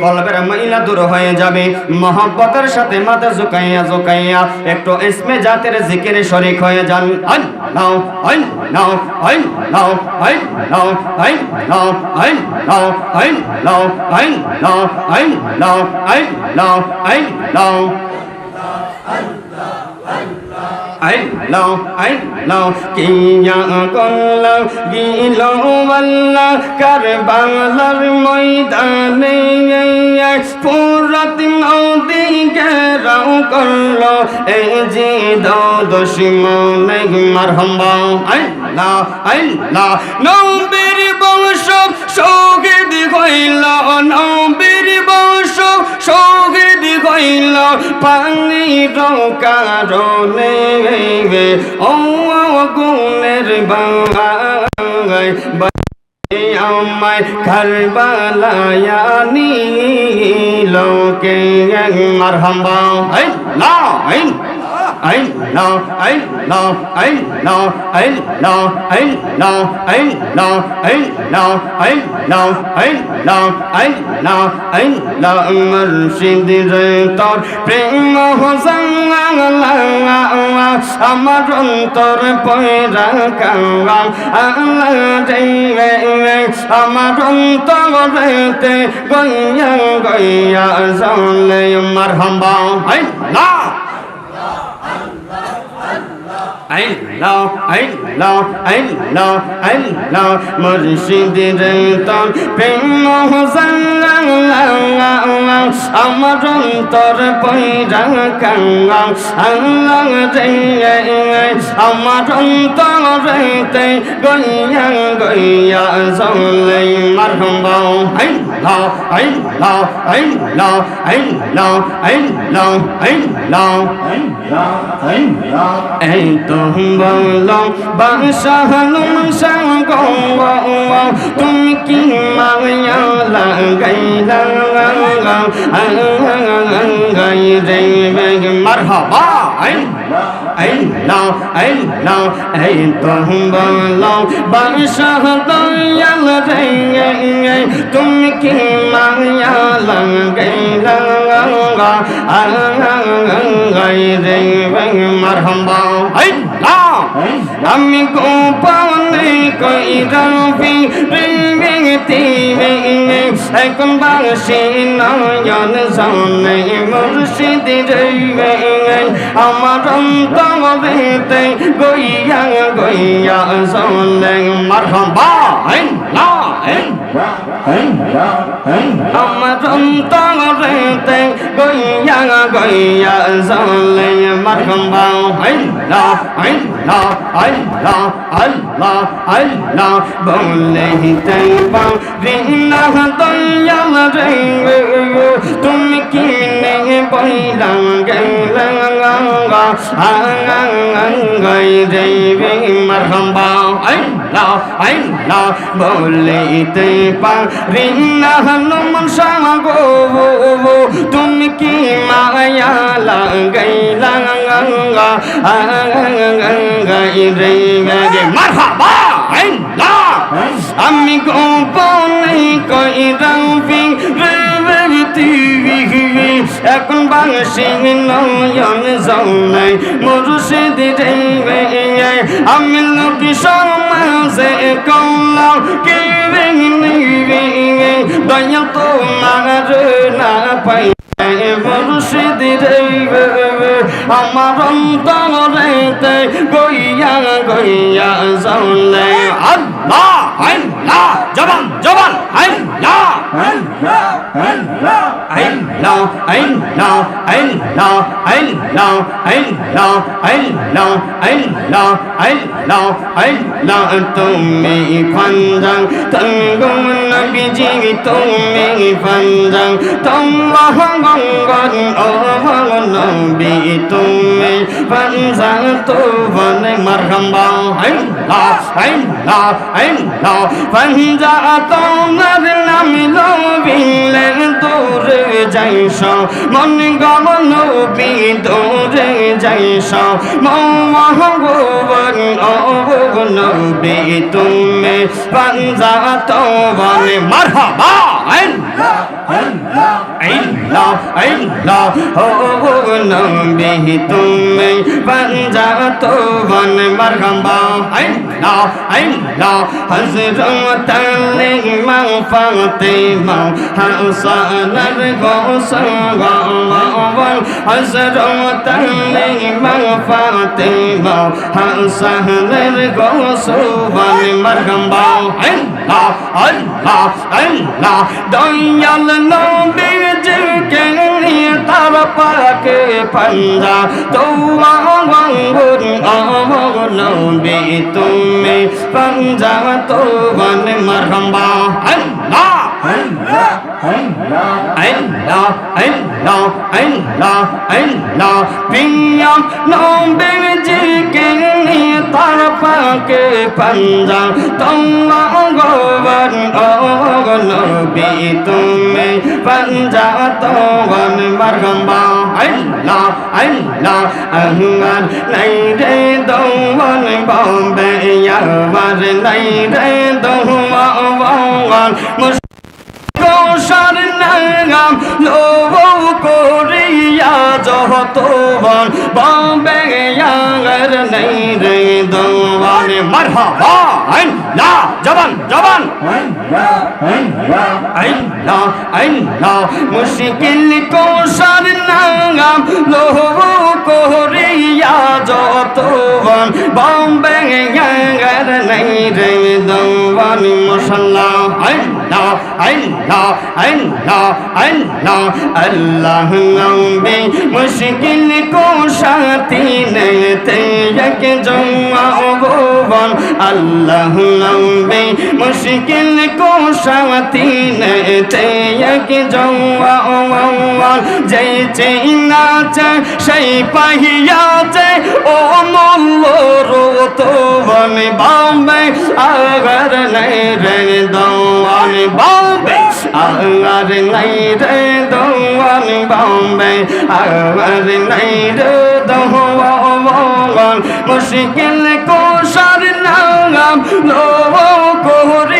কলবের মহিলা দূর হয়ে যাবে মহব্বতের সাথে মাথা ঝুঁকাইয়া ঝুঁকাইয়া একটু ইসমে জাতের জিকিরে শরিক হয়ে যান আইন নাও আইন নাও কিয়া কল্ল গিল বল্লা কারবালার ময়দানে করল, এই যে দুশ্মন মারহাম্বা আল্লাহ আল্লাহ, নবীর বংশ সৌগেদ হইল, নবীর বংশ সৌগেদ হইল। পানি কারণে ও গুণের বাঙায় আমায় খারবালায়ানি لو كي مرحبا اين لا اين আইন না আইন না আইন না আইন না আইন না আইন না আইন না আইন না আইন না আইন না আইন না মুর্শিদ রে তোর প্রেম হোসাঙ্গা আমার অন্তর পয়রা কাঙ্গা আল্লাহ রে আমার অন্তরেতে গইয়া গইয়া জলে মারহাম্বা আইন না আল্লাহ আল্লাহ আল্লাহ আল্লাহ মুর্শিদের তর প্রেম আমার তর পৈরা কাঙ্গা আল্লাহ আমার তরতে গইয়া গইয়া জলাই মারহাম আল্লাহ এই তুমি বলো বাংসাহলুম সঙ্গ তুমি কি মায়া লাগাইলা গাই রে মারহাবা লা এই লা এই তহবালা বাদশাহ দয়াল রে তুমি কি মায়া লাগাইলা আই রে মারহামবা। এই লা আমি গোপাল কইরা ফি রে দিবে এখন বাসি নয়ন সামনে মুর্শিদ রইবে আমার অন্তমবেতে গইয়া গইয়া সামনে মারহাবা হ্যাঁ না হ্যাঁ আমার অন্তরেতে গইয়া গইয়া জলে মারকম বাউ হাইলা হাইলা হাইলা হাইলা হাইলা বলে হিতে পাও রিনা দইয়া রে তুমি কি নে বইলা গেলা গঙ্গা আঙ্গা গঙ্গাই দেবী মারকম বাউ হাইলা আল্লাহ আল্লাহ বলে তাইবা রিনা হনুম সাগো তুমি কি মায়া লাগাইলা গাই রে মারহাবা আল্লাহ। আমি গোপনে কই রবি এখন বাংশি নয়ন জৌনাই মুর্শিদ রে, আমি লোক সমাজে কৌলাম কে রে দয়া তোমার না পাই মুর্শিদ রে আমার অন্তরেতে গইয়া গইয়া জলে আল্লাহ আল্লাহ, জবান জবান। আল্লাহ আল্লাহ আল্লাহ আল্লাহ আল্লাহ আল্লাহ আল্লাহ আল্লাহ আল্লাহ তুমি ফানজাং তঙ্গম নবীজি তুমি ফানজাং তোমাহ গঙ্গন ও নবী তুমি ফানজাং তো বনে মারহাম্বা আল্লাহ আল্লাহ আল্লাহ ফানজা তোমার যাইস মন গমন বিদূরে যাইস মহবন অবন বি তুমি পঞ্জাত বনে মারহাবা নবী তুমি পঞ্জা তো বন মরহম্বা আল্লাহ আল্লাহ হজরত লিমা ফাতিমা হাসানার গোসবা হজরত লিমা ফাতিমা হাসানার গোসবা মরহম্বা আল্লাহ আল্লাহ আল্লাহ দই দয়াল নবীজিকে নিয়ে তার পাকে পাঞ্জা তোমা গঙ্গুর আমর নবী তুমি পাঞ্জা তো বন মারহাবা আল্লাহ আল্লাহ আল্লাহ আল্লাহ আল্লাহ প্রিয়া নবীজিকে নিয়ে তার পাকে পাঞ্জা তোমা গোবর নবী তুমি পাঞ্জা তো বন মারহাবা আল্লাহ আল্লাহ আহমান নাই রে দৌবন বম্বে আমার নাই রে দৌবন গোসার নাম লোভ করিয়া যতবন বম্বে ইয়ার নেই রে দৌবন মারহাবা আল্লাহ জবান জবান আল্লাহ আল্লাহ, মুশকিল কোসার নাম লোহ করিয়া যতবন, বম্বে ইয়ার নেই রে দৌবন মশাল্লা। আল্লাহ আল্লাহ আল্লাহ আল্লাহ আল্লাহ নবী, মুশকিল কোশাতি নেতে এক জমা ভুবন আল্লাহ নবী, মুশকিল কোশাতি নেতে এক জমা ভুবন যেই চিনা চায় সেই পাহিয়াছে ও মল্ল রোতবন বামে, আগর নাই রে দৌয়ান বামে, আগর নাই রে দৌয়ান বামে, আগর নাই রে দৌয়ান মুশকিল কোশার নাম লো কোরিয়া